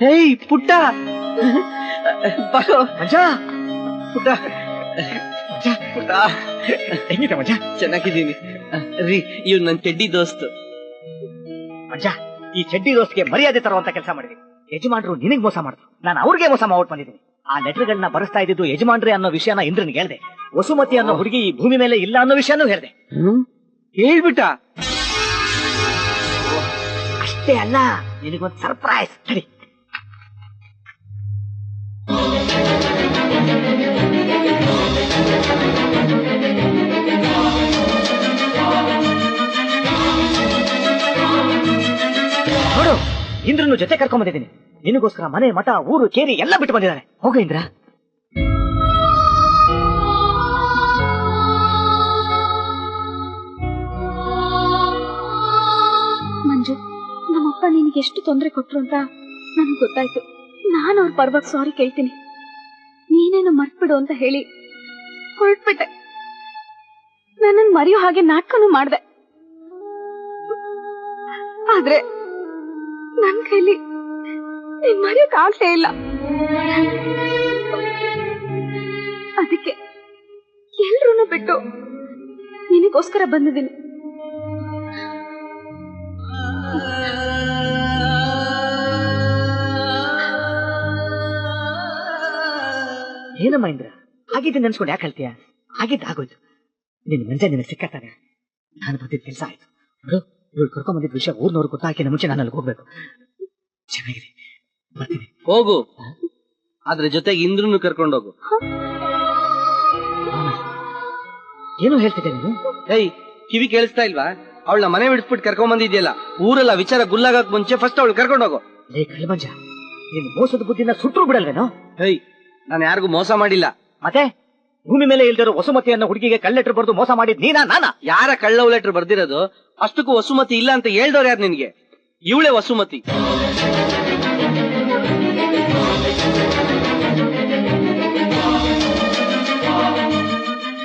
ಹೇಯ್ ಪುಟ್ಟ. ಬಾರೋ ಮಜ ಪುಟ್ಟ. ಪುಟ್ಟ. ಹೆಂಗಿದೆ ಮಜಾ ಚೆನ್ನಾಗಿದ್ದೀನಿ. ರೀ ಇವ್ ನನ್ ಚೆಡ್ಡಿ ದೋಸ್ತ್. ಮಜಾ ಈ ಚಡ್ಡಿ ದೋಸ್ತ್ಗೆ ಮರ್ಯಾದೆ ತರುವಂತ ಕೆಲಸ ಮಾಡಿದೀನಿ ಯಜಮಾನ್ರು ನಿನಗ್ ಮೋಸ ಮಾಡಿದ್ರು. ನಾನು ಅವ್ರಿಗೆ ಮೋಸ ಮಾಡ್ಬಿಟ್ಟು ಬಂದಿದ್ದೀನಿ. ಆ ಲೆಟರ್ಗಳನ್ನ ಬರೆಸ್ತಾ ಇದ್ದಿದ್ದು ಯಜಮಾನ್ರಿ ಅನ್ನೋ ವಿಷಯನ ಇಂದ್ರನ್ ಹೇಳ್ದೆ. ವಸುಮತಿ ಅನ್ನೋ ಹುಡುಗಿ ಈ ಭೂಮಿ ಮೇಲೆ ಇಲ್ಲ ಅನ್ನೋ ವಿಷಯನೂ ಹೇಳ್ದೆ. ಹೇಳ್ಬಿಟ್ಟ. ಅಷ್ಟೇ ಅಲ್ಲ. ನಿನಗೊಂದು ಸರ್ಪ್ರೈಸ್ ಇಂದ್ರನು ಜೊತೆ ಕರ್ಕೊಂಡ್ ಬಂದಿದ್ದೀನಿ ನಿನಗೋಸ್ಕರ ಮನೆ, ಮಠ, ಊರು, ಕೇರಿ ಎಲ್ಲ ಬಿಟ್ಟು ಬಂದಿದ್ದಾನೆ. ಹೋಗು ಇಂದ್ರ. ಮಂಜು, ನಮ್ಮಪ್ಪ ನಿನಗೆ ಎಷ್ಟು ತೊಂದರೆ ಕೊಟ್ರು ಅಂತ ನನಗೆ ಗೊತ್ತಾಯ್ತು. ನಾನು ಅವ್ರ ಪರವಾಗಿ ಸಾರಿ ಕೇಳ್ತೀನಿ. ನೀನೇನು ಮರ್ತ್ಬಿಡು ಅಂತ ಹೇಳಿ ಹೊರಟ್ಬಿಟ್ಟೆ. ನನ್ನನ್ನು ಮರೆಯೋ ಹಾಗೆ ನಾಟಕನೂ ಮಾಡ್ದೆ. ಆದ್ರೆ ನನ್ ಕೈಲಿ ನೀನ್ ಮರೆಯೋಕ್ ಆಗ್ಲೇ ಇಲ್ಲ. ಅದಕ್ಕೆ ಎಲ್ರೂ ಬಿಟ್ಟು ನಿನಗೋಸ್ಕರ ಬಂದಿದ್ದೀನಿ. ಏನಮ್ಮ ಇಂದ್ರ? ಹಾಗಿದ್ದೆ ನೆನ್ಸ್ಕೊಂಡು ಯಾಕೆ ಹಾಗಿದ್ದು ಆಗೋಯ್ತು. ನಿನ್ ಮಂಜೆ ನಿನಗೆ ಸಿಕ್ಕತ್ತಾನೆ ನಾನು ಬಂದಿದ್ದ ಕೆಲಸ ಆಯ್ತು. ನೋಡು ಇವಳು ಕರ್ಕೊಂಡ್ ಬಂದಿದ್ದ ವಿಷಯ ಊರ್ನವ್ರು ಗೊತ್ತಾಕಿನ ಮುಂಚೆ ನಾನು ಅಲ್ಲಿಗೆ ಹೋಗ್ಬೇಕು. ಚೆನ್ನಾಗಿದೆ. ಬರ್ತೀನಿ. ಹೋಗು. ಅದ್ರ ಜೊತೆಗೆ ಇಂದ್ರನು ಕರ್ಕೊಂಡೋಗು. ಏನು ಹೇಳ್ತಿದ್ದೆ ನೀನು? ಏಯ್ ಕಿವಿ ಕೇಳಿಸ್ತಾ ಇಲ್ವಾ? ಅವಳನ್ನ ಮನೆ ಬಿಡಿಸ್ಬಿಟ್ಟು ಕರ್ಕೊಂಡ್ ಬಂದಿದ್ಯಲ್ಲ ಊರೆಲ್ಲ ವಿಚಾರ ಗುಲ್ಲಾಗಕ್ ಮುಂಚೆ ಫಸ್ಟ್ ಅವಳು ಕರ್ಕೊಂಡೋಗು. ಏ ಕಲ್ಮಂಜ ನೀನು ಮೋಸದ ಬುದ್ಧಿನ ಸುಟ್ರು ಬಿಡಲ್ವೇನೋ? ಏಯ್ ನಾನು ಯಾರಿಗೂ ಮೋಸ ಮಾಡಿಲ್ಲ. ಮತ್ತೆ? ಭೂಮಿ ಮೇಲೆ ಇಲ್ದಿರೋ ವಸುಮತಿಯನ್ನ ಹುಡುಗಿಗೆ ಕಳ್ಳೆಟ್ರು ಬರ್ದು ಮೋಸ ಮಾಡಿದ್ ನೀನಾ ನಾನಾ? ಯಾರ ಕಳ್ಳ ಲೆಟರ್ ಬರ್ದಿರೋದು? ಅಷ್ಟಕ್ಕೂ ವಸುಮತಿ ಇಲ್ಲ ಅಂತ ಹೇಳ್ದವ್ರು ಯಾರು ನಿನ್ಗೆ? ಇವಳೆ ವಸುಮತಿ.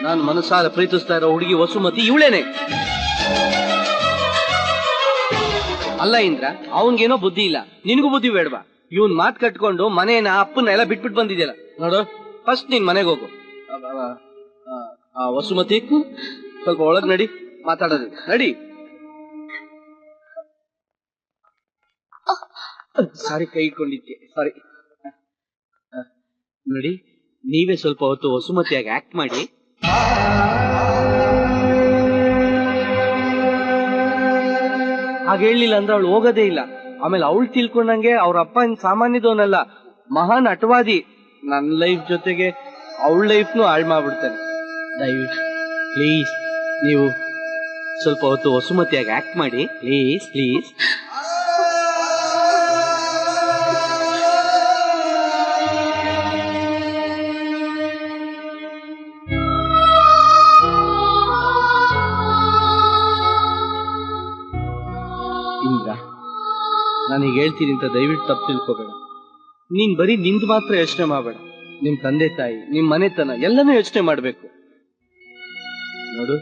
ನಾನು ಮನಸಾರ ಪ್ರೀತಿಸ್ತಾ ಇರೋ ಹುಡುಗಿ ವಸುಮತಿ ಇವಳೇನೆ. ಅಲ್ಲ ಇಂದ್ರ, ಅವನ್ಗೇನೋ ಬುದ್ಧಿ ಇಲ್ಲ. ನಿನಗೂ ಬುದ್ಧಿ ಬೇಡವಾ? ಇವನ್ ಮಾತ್ ಕಟ್ಕೊಂಡು ಮನೇನ ಅಪ್ಪನ ಎಲ್ಲ ಬಿಟ್ಬಿಟ್ಟು ಬಂದಿದ್ಯಲ್ಲ. ನೋಡು ಫಸ್ಟ್ ನೀನ್ ಮನೆಗೆ ಹೋಗು. ವಸುಮತಿ ಸ್ವಲ್ಪ ಒಳಗ್ ನಡಿ ಮಾತಾಡೋದು ನಡಿ ಸಾರಿ ಕೈ ಇಟ್ಕೊಂಡಿದ್ದೆ ಸಾರಿ ನೋಡಿ ನೀವೇ ಸ್ವಲ್ಪ ಹೊತ್ತು ವಸುಮತಿಯಾಗಿ ಆಕ್ಟ್ ಮಾಡಿ ಹಾಗೆ ಹೇಳಿಲ್ಲ ಅಂದ್ರೆ ಅವಳು ಹೋಗೋದೇ ಇಲ್ಲ ಆಮೇಲೆ ಅವಳು ತಿಳ್ಕೊಂಡಂಗೆ ಅವ್ರ ಅಪ್ಪ ಸಾಮಾನ್ಯದವನಲ್ಲ ಮಹಾನ್ ಅಟವಾದಿ ನನ್ನ ಲೈಫ್ ಜೊತೆಗೆ ಅವಳ ಲೈಫ್ನು ಹಾಳು ಮಾಡ್ಬಿಡ್ತಾನೆ. ದಯವಿಟ್ಟು ಪ್ಲೀಸ್ ನೀವು ಸ್ವಲ್ಪ ಹೊತ್ತು ವಸುಮತಿಯಾಗಿ ಆಕ್ಟ್ ಮಾಡಿ. ಪ್ಲೀಸ್ ಪ್ಲೀಸ್ ಇಂದ್ರ ನಾನೀಗ ಹೇಳ್ತೀನಿ ಅಂತ ದಯವಿಟ್ಟು ತಪ್ಪು ತಿಳ್ಕೋಬೇಡ. ನೀನ್ ಬರೀ ನಿಂದು ಮಾತ್ರ ಯೋಚನೆ ಮಾಡಬೇಡ. ನಿಮ್ ತಂದೆ ತಾಯಿ, ನಿಮ್ ಮನೆತನ ಎಲ್ಲನೂ ಯೋಚನೆ ಮಾಡ್ಬೇಕು. ನೋಡು,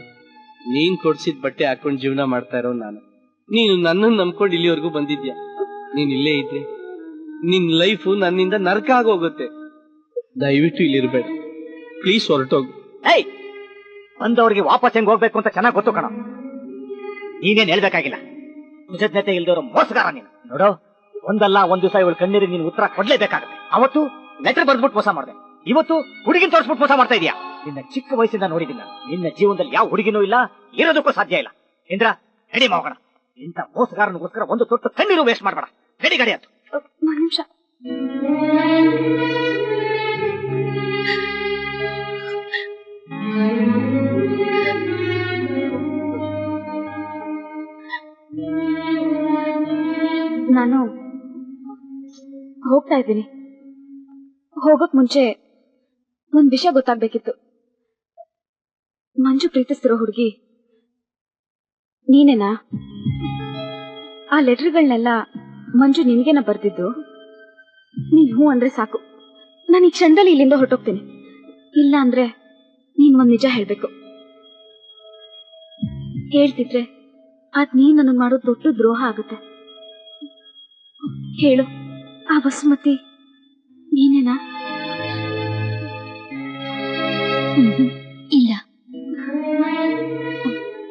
ನೀನ್ ಕೊಡ್ಸಿದ ಬಟ್ಟೆ ಹಾಕೊಂಡು ಜೀವನ ಮಾಡ್ತಾ ಇರೋ ನಾನು. ನೀನು ನನ್ನನ್ನು ನಂಬ್ಕೊಂಡು ಇಲ್ಲಿವರೆಗೂ ಬಂದಿದ್ಯಾ? ನೀನ್ ಇಲ್ಲೇ ಇದ್ರೆ? ನಿನ್ ಲೈಫು ನನ್ನಿಂದ ನರಕ ಆಗೋಗುತ್ತೆ. ದಯವಿಟ್ಟು ಇಲ್ಲಿರ್ಬೇಡ. ಪ್ಲೀಸ್ ಹೊರಟೋಗು. ಏಯ್! ಬಂದವ್ರಿಗೆ ವಾಪಸ್ ಹೆಂಗ್ ಹೋಗ್ಬೇಕು ಅಂತ ಚೆನ್ನಾಗಿ ಗೊತ್ತು ಕಣ. ನೀನೇನ್ ಹೇಳ್ಬೇಕಾಗಿಲ್ಲ. ಕೃತಜ್ಞತೆ ಇಲ್ದವ್ರು ಮೋಸಗಾರ ನೀನು. ನೋಡು, ಒಂದಲ್ಲ ಒಂದ್ ದಿವಸ ಇವಳು ಕಣ್ಣೀರಿಗೆ ನೀನು ಉತ್ತರ ಕೊಡ್ಲೇಬೇಕಾಗುತ್ತೆ. ಅವತ್ತು ಲೆಟರ್ ಬರ್ದ್ಬಿಟ್ಟು ಮೋಸ ಮಾಡಿದೆ. ಇವತ್ತು ಹುಡುಗಿನ ತೋರಿಸ್ಬಿಟ್ಟು ಮೋಸ ಮಾಡ್ತಾ ಇದೀಯಾ? ನಿನ್ನ ಚಿಕ್ಕ ವಯಸ್ಸಿಂದ ನೋಡಿದ್ದೀನಿ ನಾನು. ನಿನ್ನ ಜೀವನದಲ್ಲಿ ಯಾವ ಹುಡುಗಿನೂ ಇಲ್ಲ, ಇರೋದಕ್ಕೂ ಸಾಧ್ಯ ಇಲ್ಲ. ಇಂದ್ರ ರೆಡಿ ಮಾಡೋಣ ಇಂಥ ಮೋಸಗಾರನಿಗೋಸ್ಕರ ಒಂದು ತೊಟ್ಟು ಕಣ್ಣೀರು ವೇಸ್ಟ್ ಮಾಡಬೇಡ. ರೆಡಿ ಗಾಡಿ ಅಂತ. ಒಂದ್ ನಿಮಿಷ. ನಾನು ಹೋಗ್ತಾ ಇದ್ದೀನಿ. ಹೋಗಕ್ ಮುಂಚೆ ಒಂದ್ ವಿಷಯ ಗೊತ್ತಾಗ್ಬೇಕಿತ್ತು. ಮಂಜು ಪ್ರೀತಿಸ್ತಿರೋ ಹುಡುಗಿ, ನೀನೇನಾ? ಆ ಲೆಟರ್ಗಳನ್ನೆಲ್ಲ ಮಂಜು ನಿನ್ಗೇನ ಬರ್ದಿದ್ದು? ನೀನ್ ಹೂ ಅಂದ್ರೆ ಸಾಕು. ನಾನು ಈ ಕ್ಷಣದಲ್ಲಿ ಇಲ್ಲಿಂದ ಹೊರಟೋಗ್ತೀನಿ. ಇಲ್ಲ ಅಂದ್ರೆ ನೀನ್ ಒಂದ್ ನಿಜ ಹೇಳ್ಬೇಕು. ಹೇಳ್ತಿದ್ರೆ ಅದ್ ನೀನ್ ನನಗ್ ಮಾಡೋ ದೊಡ್ಡ ದ್ರೋಹ ಆಗುತ್ತೆ. ಹೇಳು, ಆ ವಸುಮತಿ ನೀನೇನಾ? ಇಲ್ಲ.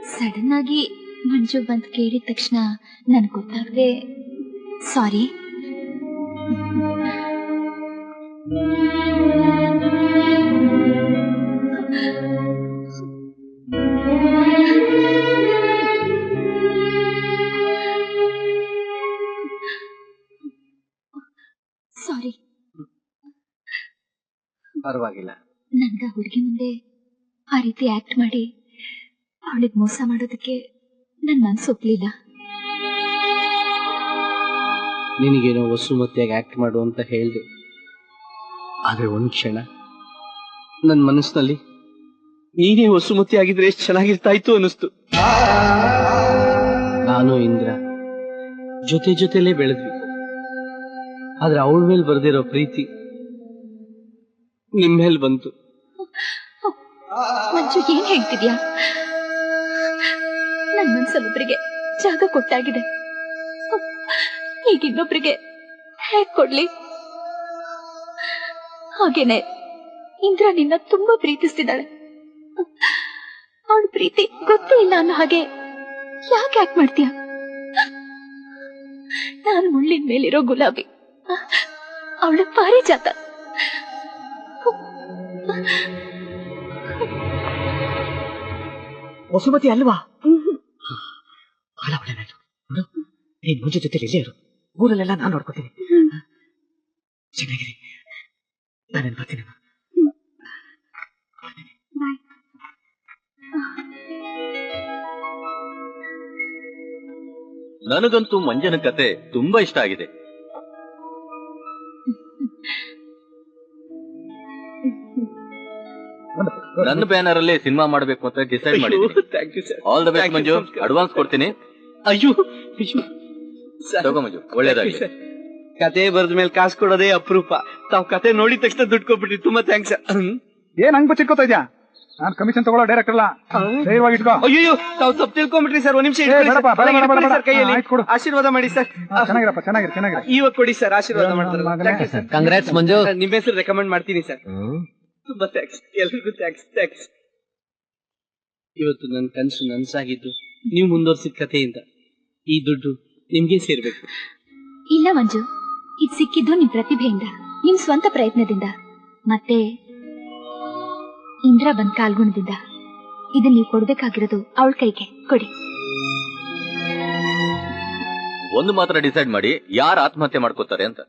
ಸಡನ್ ಆಗಿ ಮಂಜು ಬಂದ್ ಕೇಳಿದ ತಕ್ಷಣ ನನ್ಗೆ ಗೊತ್ತಾಗದೆ ಸಾರಿ ಸಾರಿ. ಪರವಾಗಿಲ್ಲ. ನನ್ಗ ಹುಡುಗಿ ಮುಂದೆ ಆ ರೀತಿ ಆಕ್ಟ್ ಮಾಡಿ ಅವಳಿಗೆ ಮೋಸ ಮಾಡೋದಕ್ಕೆ ನನ್ ಮನ್ಸು ಒಪ್ಲಿಲ್ಲ. ನಿನಗೇನೋ ವಸುಮತಿಯಾಗಿ ಆಕ್ಟ್ ಮಾಡು ಅಂತ ಹೇಳ್ದೆ. ಆದ್ರೆ ಒಂದ್ ಕ್ಷಣ ನನ್ನ ಮನಸ್ಸಿನಲ್ಲಿ ನೀನೇ ವಸುಮತಿ ಆಗಿದ್ರೆ ಎಷ್ಟು ಚೆನ್ನಾಗಿರ್ತಾ ಇತ್ತು ಅನಿಸ್ತು ನಾನು ಇಂದ್ರ ಜೊತೆ ಜೊತೆಲೇ ಬೆಳೆದ್ವಿ. ಆದ್ರೆ ಅವಳ ಮೇಲೆ ಬರ್ದಿರೋ ಪ್ರೀತಿ ನಿಮ್ ಬಂತು. ಮಂಜು, ಏನ್ ಹೇಳ್ತಿದ್ಯಾ? ನನ್ ಮನ್ಸಲ್ಲೊಬ್ರಿಗೆ ಜಾಗ ಕೊಟ್ಟಾಗಿದೆ. ಈಗ ಇನ್ನೊಬ್ರಿಗೆ ಹೇಗ್ ಕೊಡ್ಲಿ? ಹಾಗೇನೆ, ಇಂದ್ರ ನಿನ್ನ ತುಂಬಾ ಪ್ರೀತಿಸ್ತಿದ್ದಾಳೆ. ಅವಳ ಪ್ರೀತಿ ಗೊತ್ತೇ ಇಲ್ಲ ಅನ್ನೋ ಹಾಗೆ ಯಾಕೆ ಆಕ್ಟ್ ಮಾಡ್ತೀಯ? ನಾನು ಮುಳ್ಳಿನ ಮೇಲಿರೋ ಗುಲಾಬಿ, ಅವಳ ಪಾರಿಜಾತ. ವಸುಮತಿ ಅಲ್ವಾ ಬಹಳ ನಾನು ನೋಡು ನೀನ್ ಮುಂಚೆ ಜೊತೆ ಇಲ್ಲೇ ಇರು ಊರಲ್ಲೆಲ್ಲ ನಾನ್ ನೋಡ್ಕೋತೀನಿ ಚೆನ್ನಾಗಿರಿ ನಾನೇನ್ ಬರ್ತೀನಿ ನನಗಂತೂ ಮಂಜನ ಕತೆ ತುಂಬಾ ಇಷ್ಟ ಆಗಿದೆ. ನನ್ನ ಬ್ಯಾನರ್ ಅಲ್ಲಿ ಸಿನಿಮಾ ಮಾಡಬೇಕು ಅಂತ ಡಿಸೈಡ್ ಮಾಡಿ thank you sir all the best Manju. Advance ಕೊಡ್ತೀನಿ. ಅಯ್ಯೋ ತಗೋ ಮಂಜು ಒಳ್ಳೇದಾಗಿ ಸರ್. ಕತೆ ಬರೆದ ಮೇಲೆ ಕಾಸು ಕೊಡೋದೇ ಅಪರೂಪ. ತಾವ್ ಕತೆ ನೋಡಿದ ತಕ್ಷಣ ದುಡ್ಡು ಕೊಟ್ಬಿಟ್ರಿ. ತುಂಬಾ ಥ್ಯಾಂಕ್ಸ್ ಏನ್ ಹಂಗ್ ಬಚ್ಚಿಟ್ಕೋತಾ ಇದ್ಯಾ? ನಾನ್ ಕಮಿಷನ್ ತಗೊಳ್ಳೋ ಡೈರೆಕ್ಟ್ ಅಲ್ಲ. ಧೈರ್ಯವಾಗಿ ಇಟ್ಕೋ. ಅಯ್ಯೋ ತಾವ್ ತಪ್ಪು ತಿಳ್ಕೊಂಬಿಟ್ರಿ ಸರ್ ಒಂದ್ ನಿಮಿಷ ಕೈಯಲ್ಲಿ. ಆಶೀರ್ವಾದ ಮಾಡಿ ಸರ್ ಚೆನ್ನಾಗಿರಪ್ಪ ಚೆನ್ನಾಗಿರ ಚೆನ್ನಾಗಿರ. ಇವಾಗ ಕೊಡಿ ಸರ್ ಆಶೀರ್ವಾದ ಮಾಡ್ತಾರೆ. ಕಂಗ್ರಾಟ್ಸ್ ಮಂಜು. ನಿಮ್ಮ ಹೆಸರು ರೆಕಮೆಂಡ್ ಮಾಡ್ತೀನಿ ಸರ್ ತುಂಬಾ ಥ್ಯಾಂಕ್ಸ್ ಎಲ್ರಿಗೂ ಥ್ಯಾಂಕ್ಸ್ ಥ್ಯಾಂಕ್ಸ್ ಇವತ್ತು ನನ್ನ ಕನಸು ನನ್ಸಾಗಿದ್ದು ನೀವು ಮುಂದುವರ್ಸಿದ ಕಥೆಯಿಂದ. ಈ ದುಡ್ಡು ನಿಮ್ಗೆ ಸೇರ್ಬೇಕು. ಇಲ್ಲ ಮಂಜು ಇದ್ ಸಿಕ್ಕಿದ್ದು ನಿಮ್ ಪ್ರತಿಭೆಯಿಂದ ನಿಮ್ ಸ್ವಂತ ಪ್ರಯತ್ನದಿಂದ. ಮತ್ತೆ ಇಂದ್ರ ಬಂದ್ ಕಾಲ್ಗುಣದಿಂದ. ಇದನ್ನ ನೀವು ಕೊಡ್ಬೇಕಾಗಿರೋದು ಅವಳ ಕೈಗೆ ಕೊಡಿ. ಒಂದು ಮಾತ್ರ ಡಿಸೈಡ್ ಮಾಡಿ ಯಾರು ಆತ್ಮಹತ್ಯೆ ಮಾಡ್ಕೋತಾರೆ ಅಂತ.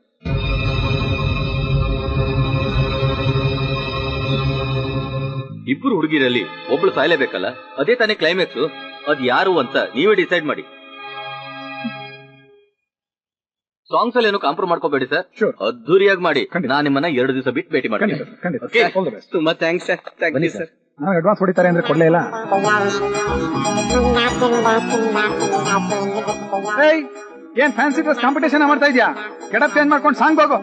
ಇಬ್ರು ಹುಡುಗಿರಲ್ಲಿ ಒಬ್ಳು ಸಾಯ್ಲೇಬೇಕಲ್ಲ? ಅದೇ ತಾನೇ ಕ್ಲೈಮ್ಯಾಕ್ಸ್ ಅದ್ ಯಾರು ಅಂತ ನೀವೇ ಡಿಸೈಡ್ ಮಾಡಿ. ಸಾಂಗ್ಸ್ ಅಲ್ಲಿ ಏನು ಕಾಂಪ್ರೂವ್ ಮಾಡ್ಕೋಬೇಡಿ ಸರ್. ಅದ್ದೂರಿಯಾಗಿ ಮಾಡಿ. ನಾನು ನಾನ್ ನಿಮ್ಮನ್ನ ಎರಡು ದಿವಸ ಬಿಟ್ಟು ಭೇಟಿ ಮಾಡ್ತೀನಿ. ಬೆಸ್ಟ್ ತುಂಬಾ ಥ್ಯಾಂಕ್ಸ್ ಸರ್ ಥ್ಯಾಂಕ್ ಬನ್ನಿ ಯು ಸರ್ ನಾನು ಅಡ್ವಾನ್ಸ್ ಹೊಡಿತಾರೆ ಅಂದ್ರೆ ಕೊಡ್ಲೇ ಇಲ್ಲ. ಏನ್ ಫ್ಯಾನ್ಸಿ ಡ್ರೆಸ್ ಕಾಂಪಿಟೇಷನ್ ಮಾಡ್ತಾ ಇದ್ಯಾ? ಕೆಡಪ್ ಚೇಂಜ್ ಮಾಡ್ಕೊಂಡು ಸಾಂಗ್ ಹೋಗು.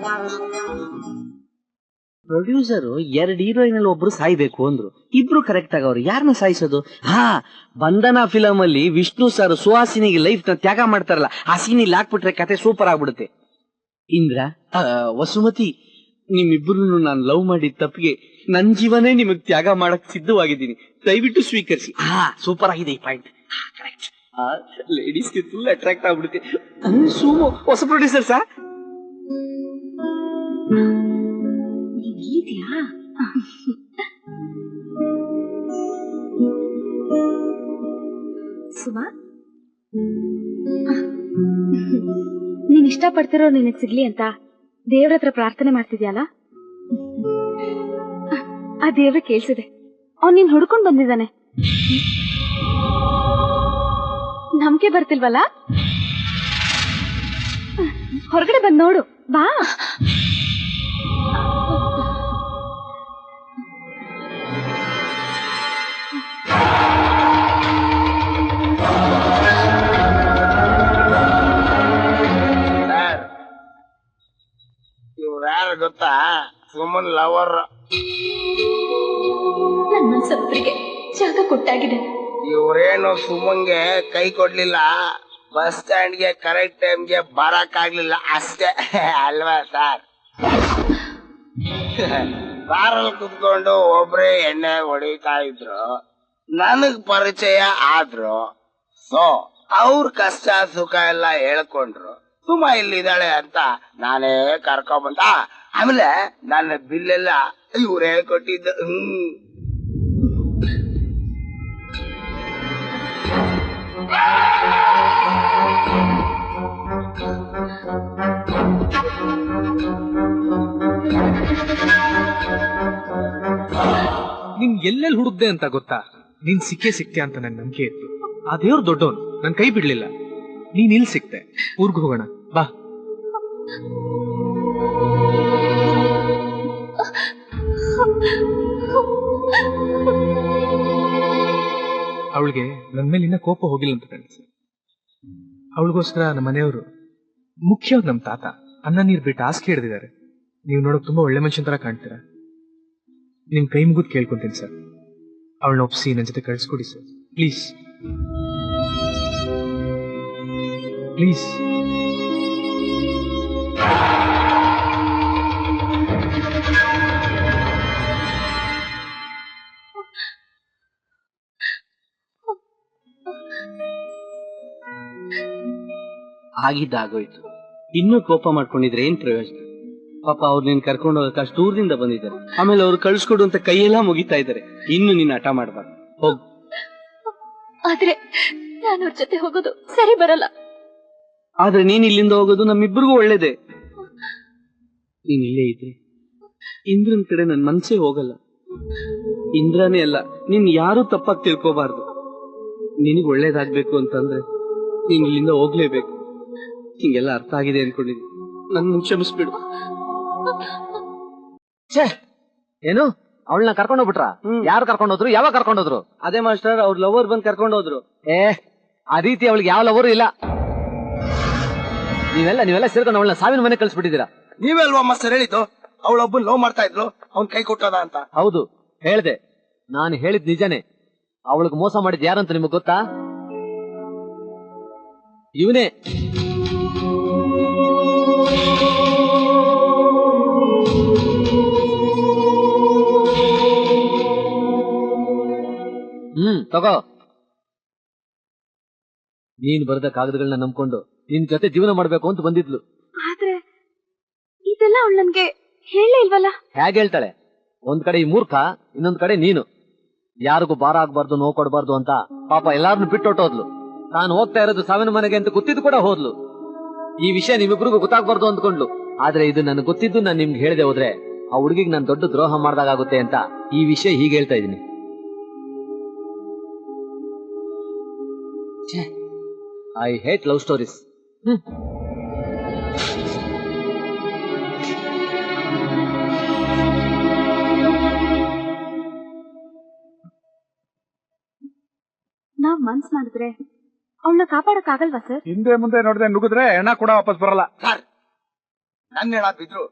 ಪ್ರೊಡ್ಯೂಸರ್ ಎರಡು ಹೀರೋಯಿನ್ ಅಲ್ಲಿ ಒಬ್ರು ಸಾಯ್ಬೇಕು ಅಂದ್ರು. ಇಬ್ರು ಕರೆಕ್ಟ್ ಆಗವ್ರು ಯಾರನ್ನ ಸಾಯಿಸೋದು? ಹಾ, ಬಂಧನ ಫಿಲಂ ಅಲ್ಲಿ ವಿಷ್ಣು ಸರ್ ಸುಹಾಸಿನಿಗೆ ಲೈಫ್ನ ತ್ಯಾಗ ಮಾಡ್ತಾರಲ್ಲ, ಆ ಸೀನ್ ಇಲ್ಲಿ ಹಾಕ್ಬಿಟ್ರೆ ಕತೆ ಸೂಪರ್ ಆಗ್ಬಿಡುತ್ತೆ. ಇಂದ್ರ ವಸುಮತಿ ನಿಮ್ಮಿಬ್ರು ನಾನು ಲವ್ ಮಾಡಿದ ತಪ್ಪಿಗೆ ನನ್ ಜೀವನೇ ನಿಮಗ್ ತ್ಯಾಗ ಮಾಡಕ್ ಸಿದ್ಧವಾಗಿದ್ದೀನಿ. ದಯವಿಟ್ಟು ಸ್ವೀಕರಿಸಿ. ಹಾ ಸೂಪರ್ ಆಗಿದೆ ಈ ಪಾಯಿಂಟ್ ಲೇಡೀಸ್ಗೆ ಫುಲ್ ಅಟ್ರಾಕ್ಟ್ ಆಗ್ಬಿಡುತ್ತೆ. ಸೂಮು, ಹೊಸ ಪ್ರೊಡ್ಯೂಸರ್ ಸರ್ ಇಲ್ಲಿದ್ಯಾ ಸುಮಾ? ನೀನ್ ಇಷ್ಟಪಡ್ತಿರೋ ನಿನಗ್ ಸಿಗ್ಲಿ ಅಂತ ದೇವ್ರ ಹತ್ರ ಪ್ರಾರ್ಥನೆ ಮಾಡ್ತಿದ್ಯಲ್ಲ? ಆ ದೇವ್ರ ಕೇಳ್ಸಿದೆ. ಅವ್ನ್ ನೀನ್ ಹುಡ್ಕೊಂಡ್ ಬಂದಿದ್ದಾನೆ. ನಂಬಿಕೆ ಬರ್ತಿಲ್ವಲ್ಲ? ಹೊರಗಡೆ ಬಂದ್ ನೋಡು. ಬಾ. ಗೊತ್ತಾ? ಸುಮನ್ ಲವರ್. ನನ್ ಮನ್ಸೊಬ್ರಿಗೆ ಜಾಗ ಕೊಟ್ಟಾಗಿದೆ. ಇವ್ರೇನು ಸುಮಂಗೆ ಕೈ ಕೊಡ್ಲಿಲ್ಲ. ಬಸ್ ಸ್ಟ್ಯಾಂಡ್ಗೆ ಕರೆಕ್ಟ್ ಟೈಮ್ಗೆ ಬರಕ್ ಆಗ್ಲಿಲ್ಲ ಅಷ್ಟೇ. ಅಲ್ವಾ ಸರ್ ಕಾರಲ್ಲಿ ಕುತ್ಕೊಂಡು ಒಬ್ರೇ ಎಣ್ಣೆ ಹೊಡಿತಾ ಇದ್ರು. ನನಗ್ ಪರಿಚಯ ಆದ್ರು. ಸೊ ಅವ್ರ ಕಷ್ಟ ಸುಖ ಎಲ್ಲ ಹೇಳ್ಕೊಂಡ್ರು. ಸುಮ ಇಲ್ಲಿದ್ದಾಳೆ ಅಂತ ನಾನೇ ಕರ್ಕೊಂಡ್ ಬಂದ ಆಮೇಲೆ ನನ್ನ ಬಿಲ್ಲೆಲ್ಲ ಇವರೇ ಕೊಟ್ಟಿದ್ದ. ಹ್ಮ್. ನಿನ್ ಎಲ್ಲೆಲ್ಲಿ ಹುಡುಕ್ದೆ ಅಂತ ಗೊತ್ತಾ? ನೀನ್ ಸಿಕ್ಕೇ ಸಿಕ್ತೆ ಅಂತ ನನ್ ನಂಬಿಕೆ ಇತ್ತು. ಆ ದೇವ್ರು ದೊಡ್ಡವನು ನನ್ ಕೈ ಬಿಡ್ಲಿಲ್ಲ. ನೀನ್ ಇಲ್ಲಿ ಸಿಕ್ತೆ. ಊರ್ಗ್ ಹೋಗೋಣ. ಬಾ. ಅವಳಿಗೆ ನನ್ನ ಮೇಲೆ ಕೋಪ ಹೋಗಿಲ್ಲ ಅಂತ ಕಾಣಿಸ್ತು ಅವಳಿಗೋಸ್ಕರ ನಮ್ಮ ಮನೆಯವರು, ಮುಖ್ಯವಾಗಿ ನಮ್ಮ ತಾತ, ಅನ್ನ ನೀರ್ ಬಿಟ್ಟು ಹಾಸಿಗೆ ಹಿಡಿದಿದ್ದಾರೆ. ನೀವು ನೋಡೋಕೆ ತುಂಬಾ ಒಳ್ಳೆ ಮನುಷ್ಯನ ತರ ಕಾಣ್ತೀರ? ನಿಮ್ ಕೈ ಮುಗಿದು ಕೇಳ್ಕೊಂತೀನಿ ಸರ್. ಅವಳನ್ನ ಒಪ್ಸಿ ನನ್ನ ಜೊತೆ ಕಳಿಸ್ಕೊಡಿ ಸರ್. ಪ್ಲೀಸ್. ಪ್ಲೀಸ್. ಆಗಿದ್ದಾಗೋಯ್ತು ಇನ್ನೂ ಕೋಪ ಮಾಡ್ಕೊಂಡಿದ್ರೆ ಏನ್ ಪ್ರಯೋಜನ? ಪಾಪ ಅವ್ರು ನೀನ್ ಕರ್ಕೊಂಡು ಹೋಗಕ್ಕೆ ಅಷ್ಟು ದೂರದಿಂದ ಬಂದಿದ್ದಾರೆ. ಆಮೇಲೆ ಅವ್ರು ಕಳ್ಸ್ಕೊಡು ಅಂತ ಕೈಯೆಲ್ಲ ಮುಗಿತಾ ಇದ್ದಾರೆ. ಇನ್ನು ನೀನ್ ಹಠ ಮಾಡ್ಬಾರ್ದು. ಹೋಗ್. ಆದ್ರೆ ನಾನು ಅವ್ರ ಜೊತೆ ಹೋಗೋದು ಸರಿ ಬರಲ್ಲ. ಆದ್ರೆ ನೀನ್ ಇಲ್ಲಿಂದ ಹೋಗೋದು ನಮ್ಮಿಬ್ಬರಿಗೂ ಒಳ್ಳೇದೇ. ನೀನ್ ಇಲ್ಲೇ ಇದ್ರೆ ಇಂದ್ರನ್ ಕಡೆ ನನ್ ಮನ್ಸೇ ಹೋಗಲ್ಲ. ಇಂದ್ರನೇ ಅಲ್ಲ ನೀನ್ ಯಾರು ತಪ್ಪಾಗಿ ತಿಳ್ಕೋಬಾರ್ದು. ನಿನಗ್ ಒಳ್ಳೇದಾಗ್ಬೇಕು ಅಂತಂದ್ರೆ ನೀನ್ ಇಲ್ಲಿಂದ ಹೋಗ್ಲೇಬೇಕು. ಹಿಂಗೆಲ್ಲ ಅರ್ಥ ಆಗಿದೆ ಅನ್ಕೊಂಡಿದ್ದೀನಿ ನನ್ನ ಕ್ಷಮಿಸ್ಬಿಡು ಏನು? ಅವಳನ್ನ ಕರ್ಕೊಂಡೋಗ್ಬಿಟ್ರ ಹ್ಮ್. ಯಾರು ಕರ್ಕೊಂಡೋದ್ರು ಯಾವಾಗ ಕರ್ಕೊಂಡೋದ್ರು ಅದೇ ಮಾಸ್ಟರ್ ಅವ್ರ ಲವರ್ ಬಂದು ಕರ್ಕೊಂಡು ಹೋದ್ರು. ಏ ಆ ರೀತಿ ಅವಳಿಗೆ ಯಾವ ಲವರು ಇಲ್ಲ. ನೀವೆಲ್ಲ ನೀವೆಲ್ಲ ಸೇರ್ಕೊಂಡು ಅವಳನ್ನ ಸಾವಿನ ಮನೆ ಕಳ್ಸಿಬಿಟ್ಟಿದ್ದೀರಾ? ನೀವೇಲ್ವಾ ಮಾಸ್ಟರ್ ಹೇಳಿದ್ದು? ಅವಳೊಬ್ಬ ಲವ್ ಮಾಡ್ತಾ ಇದ್ರು ಅವ್ನ್ ಕೈ ಕೊಟ್ಟದ ಅಂತ. ಹೌದು ಹೇಳ್ದೆ. ನಾನು ಹೇಳಿದ್ ನಿಜನೇ. ಅವಳಿಗೆ ಮೋಸ ಮಾಡಿದ್ ಯಾರಂತ ನಿಮಗ್ ಗೊತ್ತಾ? ಇವನೇ. ಹ್ಮ್ ತಗೋ. ನೀನ್ ಬರೆದ ಕಾಗದಗಳನ್ನ ನಂಬ್ಕೊಂಡು ನಿನ್ ಜೊತೆ ಜೀವನ ಮಾಡ್ಬೇಕು ಅಂತ ಬಂದಿದ್ಲು. ಆದ್ರೆ ಇದೆಲ್ಲ ಅವಳು ನನ್ಗೆ ಹೇಳೇ ಇಲ್ವಲ್ಲ? ಹೇಗೆ ಹೇಳ್ತಾಳೆ? ಒಂದ್ ಕಡೆ ಈ ಮೂರ್ಖ ಇನ್ನೊಂದ್ ಕಡೆ ನೀನು. ಯಾರಿಗೂ ಬಾರ ಆಗ್ಬಾರ್ದು ನೋವು ಕೊಡಬಾರ್ದು ಅಂತ ಪಾಪ ಎಲ್ಲಾರನ್ನು ಬಿಟ್ಟೊಟ್ಟೋದ್ಲು. ನಾನು ಹೋಗ್ತಾ ಇರೋದು ಸಾವಿನ ಮನೆಗೆ ಅಂತ ಗೊತ್ತಿದ್ದು ಕೂಡ ಹೋದ್ಲು. ಈ ವಿಷಯ ನಿಮ್ಮಿಬ್ರಿಗೂ ಗೊತ್ತಾಗ್ಬಾರ್ದು ಅಂದ್ಕೊಂಡ್ಲು. ಆದ್ರೆ ಇದು ನನಗೆ ಗೊತ್ತಿದ್ದು ನಾನು ನಿಮ್ಗೆ ಹೇಳ್ದೆ ಹೋದ್ರೆ ಆ ಹುಡುಗಿಗೆ ನಾನು ದೊಡ್ಡ ದ್ರೋಹ ಮಾಡ್ದಾಗುತ್ತೆ ಅಂತ ಈ ವಿಷಯ ಹೀಗೆ ಹೇಳ್ತಾ ಇದ್ದೀನಿ. ಐ ಹೇಟ್ ಲವ್ ಸ್ಟೋರೀಸ್ ನಾವ್ ಮನ್ಸ್ ಮಾಡಿದ್ರೆ ಅವಳನ್ನ ಕಾಪಾಡಕ್ ಆಗಲ್ವಾ ಸರ್ ಹಿಂದೆ ಮುಂದೆ ನೋಡಿದ್ರೆ ನುಗ್ಗಿದ್ರೆ ಹೆಣ ಕೂಡ ವಾಪಸ್ ಬರಲ್ಲ. ಸರ್ ನನ್ನ ಹೆಣ ಬಿದ್ರು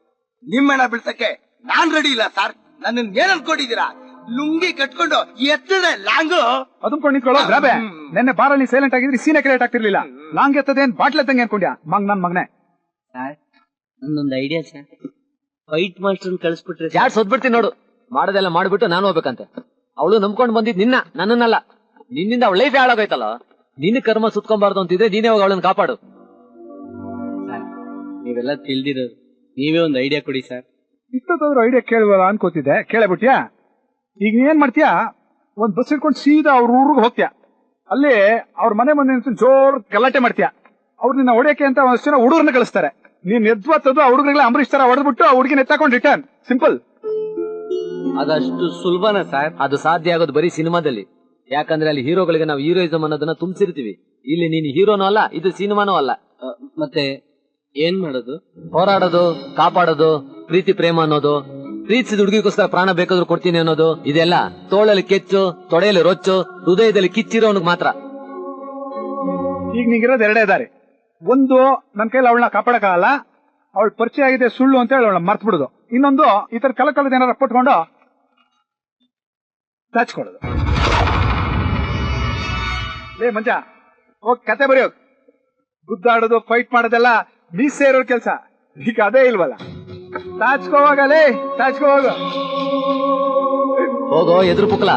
ನಿಮ್ಮ ಹೆಣ ಬೀಳ್ಸಕ್ಕೆ ನಾನ್ ರೆಡಿ ಇಲ್ಲ ಸರ್ ನನ್ನ ಏನ್ ಅನ್ಕೊಂಡಿದೀರಾ ಲುಂಗಿ ಕಟ್ಕೊಂಡು ಎತ್ತದೆ ಲಾಂಗು. ಅದನ್ ನಿಂತ್ಕೊಳ್ಳೋ ಗ್ರಾಬೆ. ನೆನ್ನೆ ನೆನ್ನೆ ಬಾರಲ್ಲಿ ಸೈಲೆಂಟ್ ಆಗಿದ್ರೆ ಸೀನೆ ಕ್ರಿಯೇಟ್ ಆಗ್ತಿರ್ಲಿಲ್ಲ. ಲಾಂಗ್ ಎತ್ತದೆ ಏನ್ ಬಾಟ್ಲ ಎತ್ತಂಗೆ ಅನ್ಕೊಂಡ್ಯಾ? ಮಂಗ್ ನನ್ ಮಗನೆ. ನನ್ನೊಂದು ಐಡಿಯಾ ಸರ್ ಫೈಟ್ ಮಾಸ್ಟರ್ ಕಳಿಸ್ಬಿಟ್ರೆ ಯಾರು ಸೋದ್ಬಿಡ್ತೀನಿ ನೋಡು. ಮಾಡೋದೆಲ್ಲ ಮಾಡ್ಬಿಟ್ಟು ನಾನು ಹೋಗ್ಬೇಕಂತೆ. ಅವಳು ನಂಬ್ಕೊಂಡು ಬಂದಿದ್ ನಿನ್ನ ನನ್ನನ್ನಲ್ಲ. ನಿನ್ನಿಂದ ಅವಳ ಲೈಫ್ ಹಾಳಾಗೋಯ್ತಲ್ಲ? ನಿನ್ನ ಕರ್ಮ ಸುತ್ಕೊಂಬಾರ್ದು ಅಂತಿದ್ರೆ ನೀನೇ ಹೋಗಿ ಅವಳನ್ನ ಕಾಪಾಡು. ನೀವೆಲ್ಲ ತಿಳಿದಿರೋದು. ನೀವೇ ಒಂದು ಐಡಿಯಾ ಕೊಡಿ ಸರ್ ಇಷ್ಟೊತ್ತಾದ್ರೂ ಐಡಿಯಾ ಕೇಳುವಲ್ಲ ಅನ್ಕೋತಿದ್ದೆ. ಕೇಳಬಿಟ್ಯಾ? ಈಗ ನೀ ಏನ್ ಮಾಡ್ತೀಯಾ? ಒಂದ್ ಬಸ್ ಇಟ್ಕೊಂಡು ಸೀದಾ ಅವ್ರ ಊರಿಗೆ ಹೋಗ್ತೀಯಾ? ಅಲ್ಲಿ ಅವ್ರ ಮನೆ ಮುಂದೆ ನಿಂತು ಜೋರ್ ಗಲಾಟೆ ಮಾಡ್ತೀಯಾ? ಅವ್ರು ನಿನ್ನ ಹೊಡೆಯಕ್ಕೆ ಅಂತ ಒಂದಷ್ಟು ಜನ ಹುಡುಗರನ್ನ ಕಳಿಸ್ತಾರೆ. ನೀನ್ ಎದ್ವತ್ತದು ಆ ಹುಡುಗರಿಗೆಲ್ಲ ಅಂಬರೀಶ್ ತರ ಹೊಡೆದ್ಬಿಟ್ಟು ಆ ಹುಡುಗಿನ ಎತ್ತಾಕೊಂಡು ರಿಟರ್ನ್ ಸಿಂಪಲ್ ಅದಷ್ಟು ಸುಲಭನ ಸರ್ ಅದು ಸಾಧ್ಯ ಆಗೋದು ಬರೀ ಸಿನಿಮಾದಲ್ಲಿ. ಯಾಕಂದ್ರೆ ಅಲ್ಲಿ ಹೀರೋಗಳಿಗೆ ನಾವು ಹೀರೋಯಿಸಮ್ ಅನ್ನೋದನ್ನ ತುಂಬಿಸಿರ್ತೀವಿ. ಇಲ್ಲಿ ನೀನು ಹೀರೋನೂ ಅಲ್ಲ ಇದು ಸಿನಿಮಾನೂ ಅಲ್ಲ. ಮತ್ತೆ ಏನ್ ಮಾಡೋದು? ಹೋರಾಡೋದು ಕಾಪಾಡೋದು ಪ್ರೀತಿ ಪ್ರೇಮ ಅನ್ನೋದು ಪ್ರೀತಿಸಿದ ಹುಡುಗಿಗೋಸ್ಕರ ಪ್ರಾಣ ಬೇಕಾದ್ರೂ ಕೊಡ್ತೀನಿ ಅನ್ನೋದು ಇದೆಲ್ಲ ತೋಳಲ್ಲಿ ಕೆಚ್ಚು ತೊಡೆಯಲ್ಲಿ ರೊಚ್ಚು ಹೃದಯದಲ್ಲಿ ಕಿಚ್ಚಿರೋನ್ಗ್ ಮಾತ್ರ. ಈಗ ನಿಂಗಿರೋದು ಎರಡೇ ದಾರಿ. ಒಂದು ನನ್ನ ಕೈಲಿ ಅವಳನ್ನ ಕಾಪಾಡಕ್ಕಾಗಲ್ಲ ಅವಳ ಪರಿಚಯ ಆಗಿದೆ ಸುಳ್ಳು ಅಂತ ಹೇಳಿ ಅವಳನ್ನ ಮರ್ತ್ ಬಿಡುದು ಇನ್ನೊಂದು ಈ ತರ ಕಲ ಕಲದ ಏನಾರ ಪಟ್ಕೊಂಡು ಹಚ್ಕೊಳ್ಳೋದು ಲೇ, ಮಂಜ, ಹೋಗ್ ಕತೆ ಬರೆಯೋ ಗುದ್ದಾಡೋದು ಫೈಟ್ ಮಾಡೋದೆಲ್ಲ ಮೀಸೆ ಸೇರೋ ಕೆಲ್ಸ. ಈಗ ಅದೇ ಇಲ್ವಲ್ಲ? ತಾಚ್ಕೋವಾಗಲೇ ತಾಚ್ಕೋವಾಗ ಹೋಗೋ, ಎದುರು ಪುಕ್ಲ.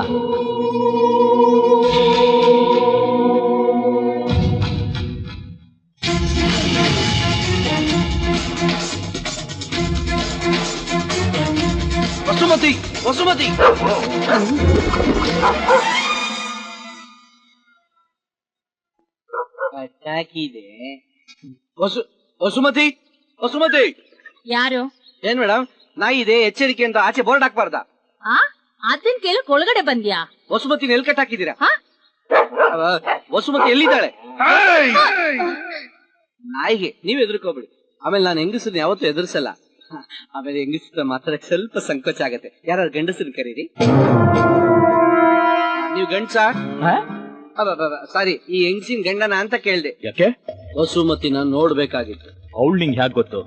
ವಸುಮತಿ ವಸುಮತಿ. ಅಟ್ಟಾಕಿದೆ ವಸು ವಸುಮತಿ ವಸುಮತಿ. ಯಾರು? ಏನ್ ಮೇಡಮ್ ನಾಯಿ ಇದೆ ಎಚ್ಚರಿಕೆ ಅಂತ ಆಚೆ ಬೋರ್ಡ್ ಹಾಕ್ಬಾರ್ದ. ಆ? ಅದನ್ ಕೇಳಕ್ ಒಳಗಡೆ ಬಂದ್ಯಾ? ವಸುಮತಿ ನೆಲ್ಕಟ್ ಹಾಕಿದ್ದೀರಾ? ಹಾ? ಅವ, ವಸುಮತಿ ಎಲ್ಲಿದ್ದಾಳೆ? ನಾಯಿಗೆ ನೀವ್ ಎದುರ್ಕೋಬಿಡಿ ಆಮೇಲೆ ನಾನು ಹೆಂಗಸನ್ನ ಯಾವತ್ತೂ ಎದುರಿಸಲ್ಲ ಆಮೇಲೆ ಹೆಂಗಸ್ರ ಮಾತ್ರ ಸ್ವಲ್ಪ ಸಂಕೋಚ ಆಗತ್ತೆ. ಯಾರು ಗಂಡಸರು ಕರೀರಿ. ನೀವು ಗಂಡ್ಸ? ಸಾರಿ ಈ ಹೆಂಗಸಿನ ಗಂಡನ ಅಂತ ಕೇಳ್ದೆ. ಯಾಕೆ? ವಸುಮತಿನ ನೋಡ್ಬೇಕಾಗಿತ್ತು. ಅವಳು ನಿಂಗೆ ಹ್ಯಾಕ್ ಗೊತ್ತು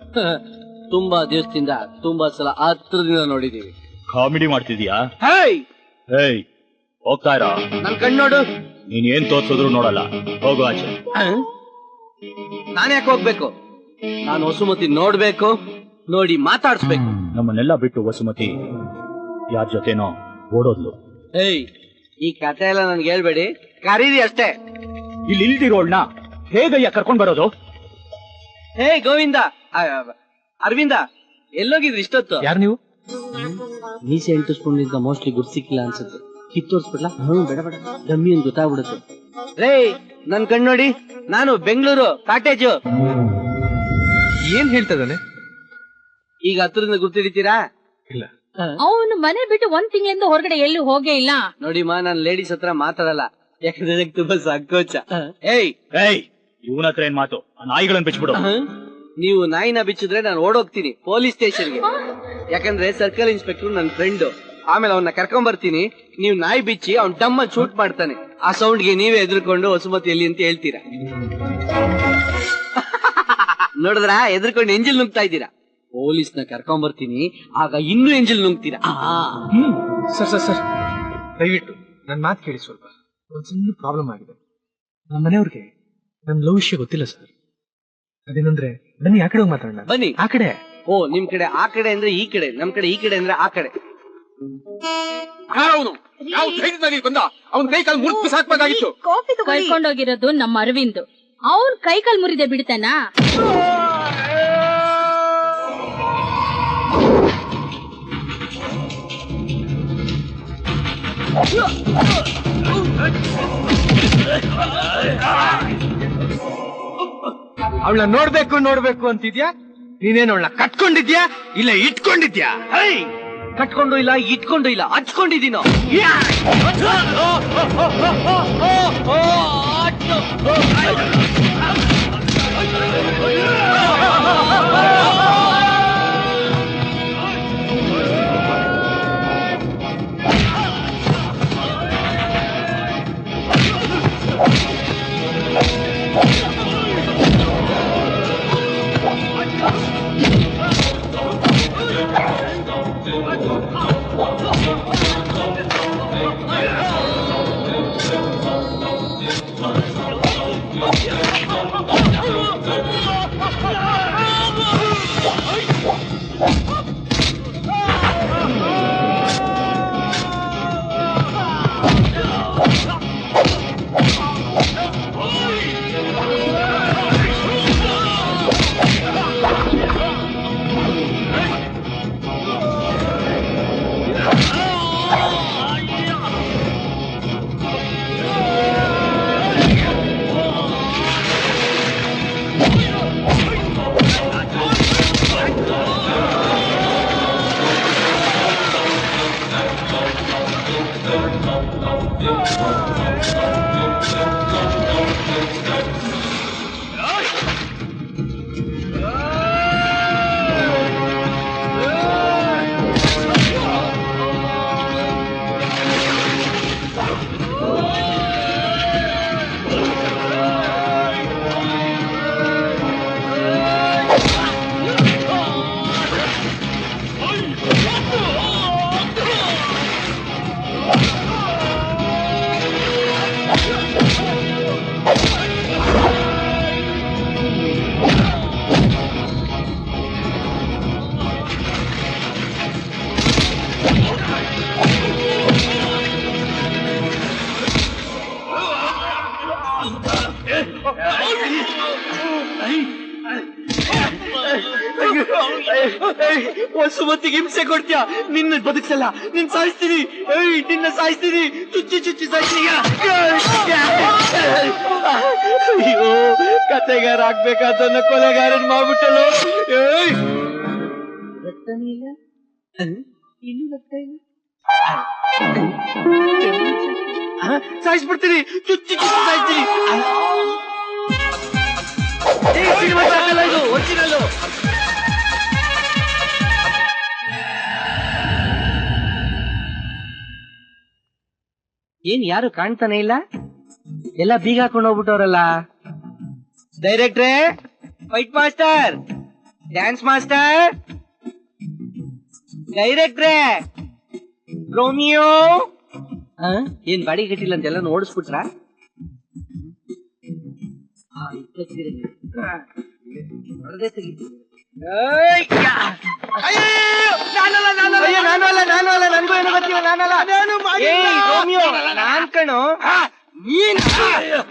ತುಂಬಾ ದಿವಸದಿಂದ ತುಂಬಾ ಸಲ ಹತ್ರದಿಂದ ನೋಡಿದೀವಿ. ಕಾಮಿಡಿ ಮಾಡ್ತಿದ್ಯಾ? ಹೇಯ್! ಹೇಯ್ ಹೋಗ್ತಾ ನನ್ನ ನನ್ ಕಣ್ ನೋಡು. ನೀನ್ ಏನ್ ತೋರ್ಸಿದ್ರು ನೋಡಲ್ಲ. ಹೋಗು ಆಚೆ. ನಾನು ಯಾಕೆ ಹೋಗ್ಬೇಕು? ನಾನು ವಸುಮತಿ ನೋಡ್ಬೇಕು ನೋಡಿ ಮಾತಾಡ್ಸ್ಬೇಕು. ನಮ್ಮನ್ನೆಲ್ಲ ಬಿಟ್ಟು ವಸುಮತಿ ಯಾರ ಜೊತೆನೋ ಓಡೋದ್ಲು. ಏಯ್ ಈ ಕತೆ ಎಲ್ಲ ನನ್ಗೆ ಹೇಳ್ಬೇಡಿ. ಕರೀರಿ ಅಷ್ಟೇ. ಇಲ್ಲಿ ಇಲ್ದಿರೋಳ್ನ ಹೇಗಯ್ಯ ಕರ್ಕೊಂಡ್ ಬರೋದು? ಹೇ ಗೋವಿಂದ. ಅರವಿಂದ ಎಲ್ಲೋಗಿದ್ರಿ ಇಷ್ಟೊತ್ತು? ಯಾರು ನೀವು? ಮೀಸೆ ಎಂಟಿಸ್ಕೊಂಡಿದ್ದ ಮೋಸ್ಟ್ಲಿ ಗುಡ್ ಸಿಕ್ಕಿಲ್ಲ ಅನ್ಸುತ್ತೆ. ಕಿತ್ತೋರ್ಸ್ಬಿಡ್ಲಾ ಹ್ಮ್ ಬೇಡ ಬೇಡ. ಡಮ್ಮಿ ಅಂತ ಗೊತ್ತಾಗ್ಬಿಡುತ್ತೆ. ರೇ ನನ್ ಕಣ್ ನೋಡಿ. ನಾನು ಬೆಂಗಳೂರು ಕಾಟೇಜು. ಏನ್ ಹೇಳ್ತದಾನೆ ಈಗ ಹತ್ರದಿಂದ ಗುರ್ತಿಡಿತೀರಾ? ಇಲ್ಲ. ಅವನು ಮನೆ ಬಿಟ್ಟು ಒಂದ್ ತಿಂಗಳಿಂದ ಹೊರಗಡೆ ಎಲ್ಲೂ ಹೋಗೇ ಇಲ್ಲ. ನೋಡಿ ಮಾ ನಾನು ಲೇಡೀಸ್ ಹತ್ರ ಮಾತಾಡಲ್ಲ. ಯಾಕಂದ್ರೆ ನಂಗೆ ತುಂಬಾ ಸಂಕೋಚ. ಏಯ್! ಏಯ್ ಇವನ ಹತ್ರ ಏನ್ ಮಾತು? ಆ ನಾಯಿಗಳನ್ನ ಬಿಚ್ಬಿಡು. ನೀವು ನಾಯಿನ ಬಿಚ್ಚಿದ್ರೆ ನಾನು ಓಡೋಗ್ತೀನಿ ಪೊಲೀಸ್ ಸ್ಟೇಷನ್ಗೆ. ಯಾಕಂದ್ರೆ ಸರ್ಕಲ್ ಇನ್ಸ್ಪೆಕ್ಟರ್ ನನ್ನ ಫ್ರೆಂಡ್. ಆಮೇಲೆ ಅವನ್ನ ಕರ್ಕೊಂಡ್ ಬರ್ತೀನಿ. ನೀವು ನಾಯಿ ಬಿಚ್ಚಿ ಅವ್ನ ಟಮ್ಮ ಶೂಟ್ ಮಾಡ್ತಾನೆ. ಆ ಸೌಂಡ್ಗೆ ನೀವೇ ಎದ್ರುಕೊಂಡು ಹೊಸಮತಿ ಎಲ್ಲಿ ಅಂತ ಹೇಳ್ತೀರಾ. ನೋಡಿದ್ರ? ಎದ್ರುಕೊಂಡು ಎಂಜಿಲ್ ನುಂಗ್ತಾ ಇದ್ದೀರಾ. ಪೊಲೀಸ್ನ ಕರ್ಕೊಂಡ್ ಬರ್ತೀನಿ. ಆಗ ಇನ್ನೂ ಎಂಜಿಲ್ ನುಗ್ತೀರಾ. Sir sir sir. ದಯವಿಟ್ಟು ನನ್ನ ಮಾತು ಕೇಳಿ ಸ್ವಲ್ಪ. ಒಂದ್ ಸಣ್ಣ ಪ್ರಾಬ್ಲಮ್ ಆಗಿದೆ. ನಮ್ಮ ಮನೆಯವ್ರಿಗೆ ನನ್ ಲವ್ ವಿಷಯ ಗೊತ್ತಿಲ್ಲ ಸರ್. ಅದೇನಂದ್ರೆ ಬನ್ನಿ ಆ ಕಡೆ ಹೋಗಿ ಮಾತಾಡೋಣ. ಬನ್ನಿ. ಆ ಕಡೆ. ಓ ನಿಮ್ ಕಡೆ ಆ ಕಡೆ ಅಂದ್ರೆ ಈ ಕಡೆ ನಮ್ ಕಡೆ ಈ ಕಡೆ ಅಂದ್ರೆ ಆ ಕಡೆ. ಯಾವನು ಯಾವ ಧೈರ್ಯದಲ್ಲಿ ಬಂದ ಅವನ ಕೈ ಕಾಲು ಮುರಿದು ಬಿಸಾಕ್ಬೇಕಾಗಿತ್ತು. ಕಳ್ಕೊಂಡೋಗಿರೋದು ನಮ್ಮ ಅರವಿಂದ್. ಅವ್ನ್ ಕೈ ಕಾಲ್ ಮುರಿದೆ ಬಿಡ್ತಾನ? ಅವಳ ನೋಡ್ಬೇಕು ನೋಡ್ಬೇಕು ಅಂತಿದ್ಯಾ? ನೀನೇನು ಅವಳ ಕಟ್ಕೊಂಡಿದ್ಯಾ? ಇಲ್ಲ ಇಟ್ಕೊಂಡಿದ್ಯಾ? ಹೈ! ಕಟ್ಕೊಂಡು ಇಲ್ಲ ಇಟ್ಕೊಂಡು ಇಲ್ಲ ಹಚ್ಕೊಂಡಿದ್ದೀನೋ? ಯಾ! Oh, ಬದುಕ್ಸಲ್ಲ ನಿನ್ ಸಾಯಿಸ್ತೀನಿ. ಏಯ್ ನಿನ್ನ ಸಾಯಿಸ್ತೀನಿ. ಚುಚ್ಚಿ ಚುಚ್ಚಿ ಸಾಯಿಸ್ತೀನಿ. ಅಯ್ಯೋ ಕತೆಗಾರ ಆಗ್ಬೇಕಾದನ್ನ ಕೊಲೆಗಾರನ್ ಮಾಡ್ಬಿಟ್ಟಲು ಏಯ್. ರಕ್ತನೇ ಇಲ್ಲ ಇನ್ನೂ ರಕ್ತ ಇಲ್ಲ? ಸಾಯಿಸ್ಬಿಡ್ತೀನಿ. ಚುಚ್ಚಿ ಚುಚ್ಚಿ ಸಾಯಿಸ್ತೀನಿ. ಸಿನಿಮಾ ಇದು ಒರಿಜಿನಲ್ಲು ಏನ್ ಯಾರು ಕಾಣ್ತಾನೆ ಇಲ್ಲ? ಎಲ್ಲ ಬೀಗ ಹಾಕೊಂಡು ಹೋಗ್ಬಿಟ್ಟವ್ರಲ್ಲ. ಡೈರೆಕ್ಟ್ರೇ ಫೈಟ್ ಮಾಸ್ಟರ್ ಡ್ಯಾನ್ಸ್ ಮಾಸ್ಟರ್ ಡೈರೆಕ್ಟ್ರೇ ರೋಮಿಯೋ ಏನ್ ಬಾಡಿ ಕಟ್ಟಿಲ್ಲ ಅಂತ ಎಲ್ಲ ಓಡಿಸ್ಬಿಟ್ರ ನಾನ್ ಕಣೋ. ನೀನ್. ಅಯ್ಯೋ.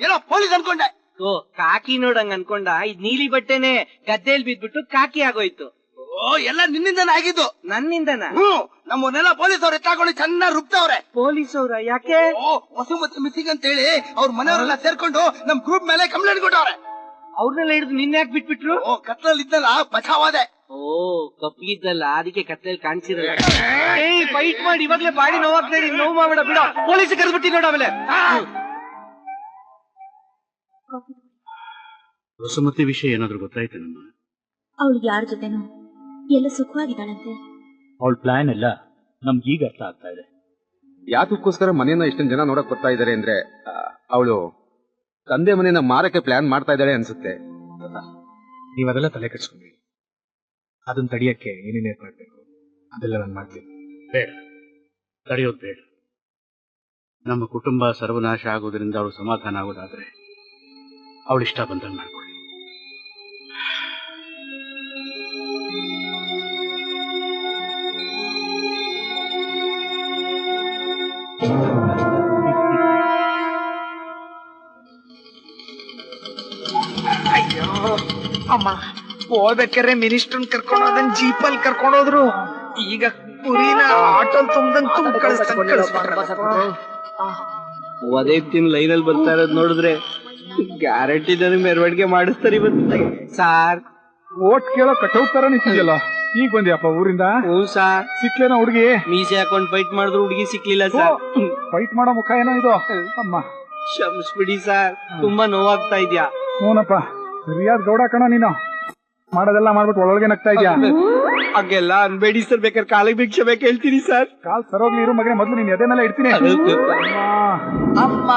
ಏನೋ ಪೊಲೀಸ್ ಅನ್ಕೊಂಡೆ. ಓ ಕಾಕಿ ನೋಡಂಗ್ ಅನ್ಕೊಂಡ. ಇದ್ ನೀಲಿ ಬಟ್ಟೆನೆ ಗದ್ದೆಲ್ ಬಿದ್ಬಿಟ್ಟು ಕಾಕಿ ಆಗೋಯ್ತು. ಓ ಎಲ್ಲ ನಿನ್ನಿಂದನೇ ಆಗಿದ್ದು. ನನ್ನಿಂದನ? ಹ್ಮ್ ನಮ್ಮನ್ನೆಲ್ಲ ಪೊಲೀಸ್ ಅವ್ರ ಎತ್ತಾಕೊಂಡು ಚೆನ್ನಾಗಿ ರುಬ್ತವ್ರೆ. ಪೊಲೀಸ್ ಅವ್ರ ಯಾಕೆ? ಓ ವಸುಮತಿ ಮಿಸಿಗ್ ಅಂತ ಹೇಳಿ ಅವ್ರ ಮನೆಯವರೆಲ್ಲ ಸೇರ್ಕೊಂಡು ನಮ್ ಗ್ರೂಪ್ ಮೇಲೆ ಕಂಪ್ಲೇಂಟ್ ಕೊಟ್ಟವ್ರೆ. ಅವ್ರನ್ನೆಲ್ಲ ಹಿಡಿದು ನಿನ್ನೆ ಯಾಕೆ ಬಿಟ್ಬಿಟ್ರು? ಓ ಕತ್ಲಲ್ಲಿ ಇದ್ದಲ್ಲ ಬಚಾವಾದೆ. ಓ ಕಪ್ಪಿಗಿದ್ದಲ್ಲ ಅದಕ್ಕೆ ಕತ್ತಲ್ಲಿ ಕಾಣಿಸಿದ್ರೆ ಏ ಫೈಟ್ ಮಾಡಿ ಇವಾಗ್ಲೇ ಬಾಡಿ ನೋವಾಗ್ತಾ ಇದ್ದೀನಿ ನೋವು ಮಾಡಬೇಡ ಬಿಡ. ಪೊಲೀಸ್ ಕರೆದ್ಬಿಟ್ಟಿ ನೋಡ ಆಮೇಲೆ. ವಸುಮತಿ ವಿಷಯ ಏನಾದ್ರೂ ಗೊತ್ತಾಯ್ತೇನಮ್ಮ ಅವಳು ಯಾರ ಜೊತೆನೋ ಎಲ್ಲ ಸುಖವಾಗಿದ್ದಾಳಂತೆ. ಅವಳ ಪ್ಲಾನ್ ಎಲ್ಲ ನಮ್ಗೆ ಈಗ ಅರ್ಥ ಆಗ್ತಾ ಇದೆ. ಯಾತಕ್ಕೋಸ್ಕರ ಮನೆಯನ್ನ ಇಷ್ಟೊಂದು ಜನ ನೋಡಕ್ ಬರ್ತಾ ಇದಾರೆ ಅಂದ್ರೆ ಅವಳು ತಂದೆ ಮನೆಯನ್ನ ಮಾರಕ್ಕೆ ಪ್ಲಾನ್ ಮಾಡ್ತಾ ಇದ್ದಾಳೆ ಅನ್ಸುತ್ತೆ. ನೀವು ಅದೆಲ್ಲ ತಲೆ ಕಟ್ಸ್ಕೊಂಡಿ ಅದನ್ನ ತಡಿಯಕ್ಕೆ ಏನೇನ್ ಮಾಡಬೇಕು ಅದೆಲ್ಲ ನಾನು ಮಾಡ್ತೀನಿ. ಬೇಡ. ತಡೆಯೋದು ಬೇಡ. ನಮ್ಮ ಕುಟುಂಬ ಸರ್ವನಾಶ ಆಗೋದ್ರಿಂದ ಅವಳು ಸಮಾಧಾನ ಆಗೋದಾದ್ರೆ ಅವಳು ಇಷ್ಟ ಬಂದಂಗೆ ಮಾಡ್ಕೊಳ್ಳಿ ಅಮ್ಮ ಹೋಗ್ಬೇಕಾದ್ರೆ ಮಿನಿಸ್ಟರ್ನ್ ಕರ್ಕೊಂಡು ಜೀಪ್ ಜೀಪಲ್ ಕರ್ಕೊಂಡು ಹೋದ್ರು. ಈಗ ಪುರಿನ ಆಟೋಲ್ ತುಂಬ್ದಂಗ್ ತುಂಬ ಲೈನ್ ಲೈನಲ್ಲಿ ಬರ್ತಾ ಇರೋದ್ ನೋಡಿದ್ರೆ ಗ್ಯಾರಂಟಿ ನನಗೆ ಮೆರವಣಿಗೆ ಮಾಡಿಸ್ತಾರೆ ಇವತ್ತು. ಸಾರ್. ಓಟ್ ಕೇಳೋ ಕಟೌಟ್ ತರ ನಿಂತಿದ್ಯಲ್ಲ ಈಗ ಬಂದ್ಯಪ್ಪ ಊರಿಂದ? ಹ್ಞೂ ಸಾರ್. ಸಿಕ್ಲೇನ ಹುಡುಗಿ? ಮೀಸೆ ಹಾಕೊಂಡ್ ಫೈಟ್ ಮಾಡಿದ್ರು ಹುಡುಗಿ ಸಿಕ್ಲಿಲ್ಲ ಸರ್. ಫೈಟ್ ಮಾಡೋ ಮುಖ ಏನೋ ಇದು. ಅಮ್ಮ. ಕ್ಷಮಿಸ್ಬಿಡಿ ಸರ್ ತುಂಬಾ ನೋವಾಗ್ತಾ ಇದ್ಯಾ? ಹ್ಞೂನಪ್ಪ. ಸರಿಯಾದ ಗೌಡ ಕಣ ನೀನು. ಮಾಡೋದೆಲ್ಲ ಮಾಡ್ಬಿಟ್ಟು ಒಳಗೆ ನಗ್ತಾ ಇದ್ಯಾ? ಹಾಗೆಲ್ಲ ಅನ್ಬೇಡಿ ಸರ್ ಬೇಕಾದ್ರೆ ಕಾಲಿಗೆ ಭಿಕ್ಷೆ ಬೇಕು ಹೇಳ್ತೀನಿ ಸರ್. ಕಾಲ್ ಸರೋಗ್ಲಿ ಇರು ಮಗನೇ ಮೊದ್ಲು ನೀನ್ ಎದೆ ಮೇಲೆ ಇಡ್ತೀನಿ ಅಮ್ಮ.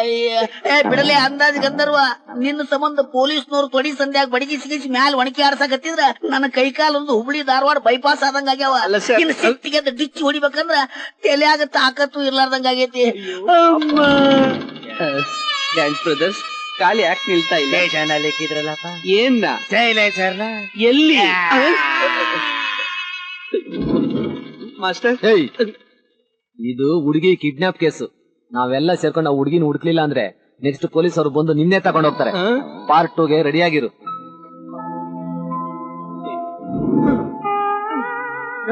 ಅಯ್ಯ. ಏ ಬಿಡಲಿ ಅಂದಾಜ್ ಗಂಧರ್ವ. ನಿನ್ನ ಸಂಬಂಧ ಪೊಲೀಸ್ನವ್ರು ತೊಡಿ ಸಂಧ್ಯಾಗ ಬಡಗಿ ಸಿಗಿಸಿ ಮ್ಯಾಲ ಒಣಕಿ ಆರ್ಸಾಕತ್ತಿದ್ರ ನನ್ನ ಕೈ ಒಂದು ಹುಬ್ಳಿ ಧಾರವಾಡ ಬೈಪಾಸ್ ಆದಂಗ ಆಗ್ಯಾವ. ಅಲ್ಲ sir, ಇನ್ನು ಸಿಟ್ಟಿಗೆ ಅದ್ ಡಿಚ್ಚಿ ಹೊಡಿಬೇಕಂದ್ರ ತಲೆಯಾಗ ತಾಕತ್ತು ಇರ್ಲಾರ್ದಂಗ ಆಗೈತಿ. ಬ್ರದರ್ಸ್ ಖಾಲಿ ಯಾಕೆ ನಿಲ್ತಾ ಇಲ್ಲ? ಲೆಕ್ಕಿದ್ರಲ್ಲಪ್ಪ ಏನ್ನ ಸರ್ ಎಲ್ಲಿ? ಮಾಸ್ಟರ್ ಏಯ್! ಇದು ಹುಡುಗಿ ಕಿಡ್ನಾಪ್ ಕೇಸು. ನಾವೆಲ್ಲ ಸೇರ್ಕೊಂಡು ಆ ಹುಡುಗಿನ ಹುಡುಕ್ಲಿಲ್ಲ ಅಂದ್ರೆ ನೆಕ್ಸ್ಟ್ ಪೊಲೀಸ್ ಅವರು ಬಂದು ನಿನ್ನೆ ತಗೊಂಡ್ ಹೋಗ್ತಾರೆ ಪಾರ್ಟ್ ಟೂಗೆ ರೆಡಿ ಆಗಿರು.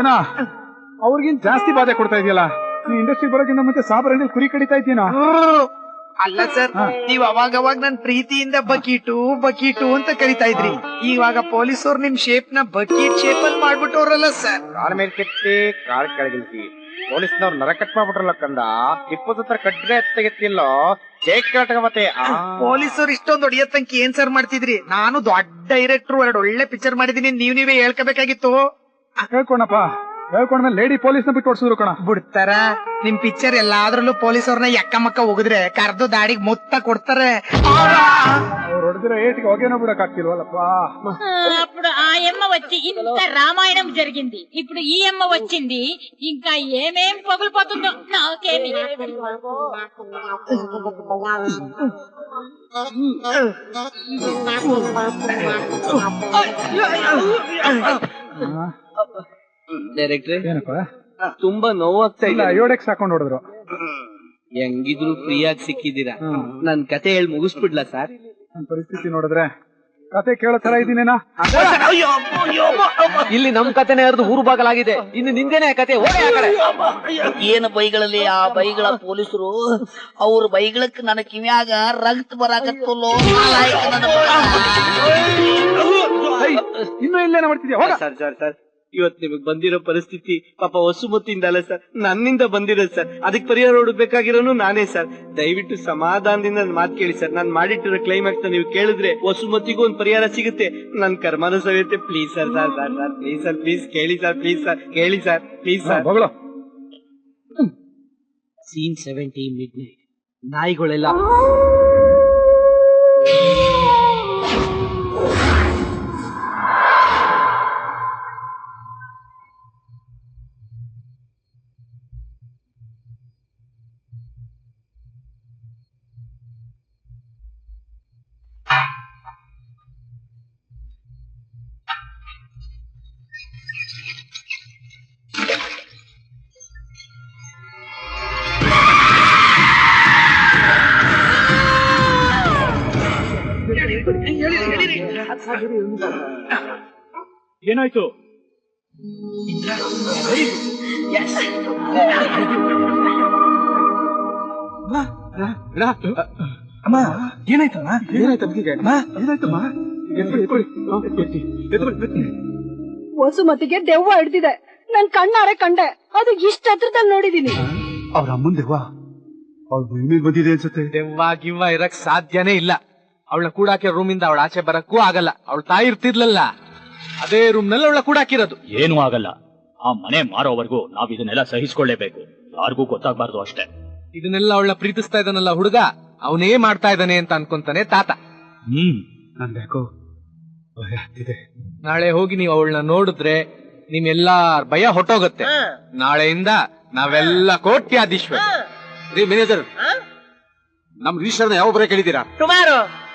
ಏನ ಅವ್ರಿಗಿನ್ ಜಾಸ್ತಿ ಬಾಧೆ ಕೊಡ್ತಾ ಇದೆಯಲ್ಲ? ನೀ ಇಂಡಸ್ಟ್ರಿ ಬರೋಕ್ಕಿಂತ ಮತ್ತೆ ಸಾಬರಲ್ಲಿ ಕುರಿ ಕಡಿತಾ ಇದ್ದೀನೋ ಅಲ್ಲ ಸರ್ ನೀವ್ ಅವಾಗ ಅವಾಗ ನನ್ ಪ್ರೀತಿಯಿಂದ ಬಕೀಟು ಬಕೀಟು ಅಂತ ಕರಿತಾ ಇದ್ರಿ. ಇವಾಗ ಪೊಲೀಸವ್ರು ನಿಮ್ ಶೇಪ್ನ ಬಕೀಟ್ ಶೇಪ್ ಅಲ್ಲಿ ಮಾಡ್ಬಿಟ್ಟವ್ರಲ್ಲ ಸರ್. ಕಾಲ್ ಮೇಲೆ ಕೆತ್ತಿ ಕಾಲ್ ಪೊಲೀಸ್ ಪೊಲೀಸ್ನವ್ರು ನರ ಕಟ್ ಮಾಡ್ಬಿಟ್ರಲ್ಲ ಕಂದ. ಟಿಪ್ಪದ ಹತ್ರ ಕಡ್ಡೆ ಎತ್ತಗೆತ್ತಿಲ್ಲೋ ಜೇಕ್ ಮತ್ತೆ. ಆ. ಪೊಲೀಸರು ಇಷ್ಟೊಂದು ತಂಕಿ ಏನ್ ಸರ್ ಮಾಡ್ತಿದ್ರಿ? ನಾನು ದೊಡ್ಡ ಡೈರೆಕ್ಟರ್ ಎರಡು ಒಳ್ಳೆ ಪಿಕ್ಚರ್ ಮಾಡಿದೀನಿ ನೀವ್ ನೀವೇ ಹೇಳ್ಕೋಬೇಕಾಗಿತ್ತು. ಹೇಳ್ಕೊಂಡಪ್ಪ ಹೇಳ್ಕೊಂಡ್ಮೇಲೆ ಲೇಡಿ ಪೊಲೀಸ್ನ ಬಿಟ್ಟು ಓಡಿಸಿದ್ರು ಕಣ ಬಿಡ್ತಾರ ನಿಮ್ ಪಿಕ್ಚರ್ ಎಲ್ಲಾದ್ರಲ್ಲೂ ಪೊಲೀಸವ್ರನ್ನ ಎಕ್ಕ ಮಕ್ಕ ಹೋಗಿದ್ರೆ ಕರ್ದು ದಾಡಿಗೆ ಮೊತ್ತ ಕೊಡ್ತಾರೆ ಅವ್ರು ಹೊಡೆದಿರೋ ಏಟಿಗೆ ಹೊಗೆನೋ ಬಿಡಕ್ ಆಗ್ತಿಲ್ವಲ್ಲಪ್ಪ అప్పుడు ఆ ఎమ్మ వచ్చి ఇంత రామాయణం జరిగింది ఇప్పుడు ఈ అమ్మ వచ్చింది ఇంకా ఏమేం పగులుపోతుందో నాకేమి ಡೈರೆಕ್ಟ್ರೆ ತುಂಬಾ ನೋವಾಗ್ತಾ ಇಲ್ಲ ಯೋಡೆಕ್ಸ್ ಹಾಕೊಂಡು ಹೊಡೆದ್ರು. ಹೆಂಗಿದ್ರು ಫ್ರೀ ಆಗಿ ಸಿಕ್ಕಿದ್ದೀರಾ ನನ್ ಕತೆ ಹೇಳಿ ಮುಗಿಸ್ಬಿಡ್ಲಾ ಸರ್? ನನ್ ಪರಿಸ್ಥಿತಿ ನೋಡಿದ್ರೆ ಕತೆ ಕೇಳೋ ತರ ಇದೀನೇನಾ ಇಲ್ಲಿ ನಮ್ ಕತೆನೆ ಹರಿದು ಊರು ಬಾಗಲಾಗಿದೆ. ಇನ್ನು ನಿಂದೇನೆ ಕತೆ? ಏನ್ ಬೈಗಳಲ್ಲಿ ಆ ಬೈಗಳ ಪೊಲೀಸರು? ಅವ್ರ ಬೈಗಳಕ್ ನನ್ನ ಕಿವಿಯಾಗ ರಕ್ತ ಬರಾಕತ್ತಲ್ಲೋ ಇನ್ನೂ ಇಲ್ಲೇನ ಮಾಡ್ತಿದ್ಯಾ? Sir sir sir. ಇವತ್ ನಿಮಗ್ ಬಂದಿರೋ ಪರಿಸ್ಥಿತಿ ಪಾಪ ವಸುಮತಿಯಿಂದ ಅಲ್ಲ ಸರ್. ನನ್ನಿಂದ ಬಂದಿರೋದು ಸರ್. ಅದಕ್ಕೆ ಪರಿಹಾರ ಹುಡುಕ್ಬೇಕಾಗಿರೋನು ನಾನೇ ಸರ್. ದಯವಿಟ್ಟು ಸಮಾಧಾನದಿಂದ ನನ್ ಮಾತು ಕೇಳಿ ಸರ್. ನಾನು ಮಾಡಿಟ್ಟಿರೋ ಕ್ಲೈಮ್ಯಾಕ್ಸ್ ನೀವು ಕೇಳಿದ್ರೆ ವಸುಮತಿಗೂ ಒಂದ್ ಪರಿಹಾರ ಸಿಗುತ್ತೆ. ನನ್ ಕರ್ಮನ ಸವಿಯುತ್ತೆ. Please sir sir sir sir please sir please ಕೇಳಿ ಸರ್ ಪ್ಲೀಸ್ ಸರ್ ಕೇಳಿ sir please sir scene seventy midnight ನಾಯಿಗಳೆಲ್ಲ ಏನಾಯ್ತು? ಅಮ್ಮ ಏನಾಯ್ತಮ್ಮ? ಎತ್ತಿ. ವಸುಮತಿಗೆ ದೆವ್ವ ಹಿಡ್ದಿದೆ. ನನ್ ಕಣ್ಣಾರೆ ಕಂಡೆ. ಅದು ಇಷ್ಟ ಹತ್ರದಲ್ಲಿ ನೋಡಿದೀನಿ. ಅವ್ರ ಅಮ್ಮನ್ ದೆವ್ವ. ಅವ್ಳ ಭೂಮಿ ಮೇಲೆ ಬಂದಿದೆ ಅನ್ಸುತ್ತೆ. ದೆವ್ವ ಗಿವ್ವ ಇರಕ್ ಸಾಧ್ಯನೇ ಇಲ್ಲ. ಅವಳ ಕೂಡಾಕೆ ರೂಮಿಂದ ಅವಳ ಆಚೆ ಬರಕ್ಕೂ ಆಗಲ್ಲ. ಅವಳ ತಾಯಿ ಇರ್ತಿರ್ಲಲ್ಲ ಅದೇ ರೂಮ್ನಲ್ಲಿ ಅವಳ ಕೂಡಾಕಿರೋದು ಏನೂ ಆಗಲ್ಲ. ಆ ಮನೆ ಮಾರೋವರೆಗೂ ನಾವ್ ಇದನ್ನೆಲ್ಲ ಸಹಿಸ್ಕೊಳ್ಳೇಬೇಕು. ಯಾರಿಗೂ ಗೊತ್ತಾಗ್ಬಾರ್ದು ಅಷ್ಟೇ. ಇದನ್ನೆಲ್ಲ ಅವಳ ಪ್ರೀತಿಸ್ತಾ ಇದ್ದಾನಲ್ಲ ಹುಡುಗ ಅವನೇ ಮಾಡ್ತಾ ಇದ್ದಾನೆ ಅಂತ ಅನ್ಕೊಂತಾನೆ ತಾತ. ಹ್ಮ್. ನನ್ ಭಯ ಆಗ್ತಿದೆ. ನಾಳೆ ಹೋಗಿ ನೀವು ಅವಳನ್ನ ನೋಡಿದ್ರೆ ನಿಮ್ಮೆಲ್ಲಾರ್ ಭಯ ಹೊಟ್ಟೋಗತ್ತೆ. ನಾಳೆಯಿಂದ ನಾವೆಲ್ಲ ಕೋಟ್ಯಾಧೀಶ್ವರ. ರೀ ಮ್ಯಾನೇಜರ್ ನಮ್ ರಿಜಿಸ್ಟರ್ನ ಯಾವ ಬರ ಕೇಳಿದ್ದೀರಾ? ಟುಮಾರೋ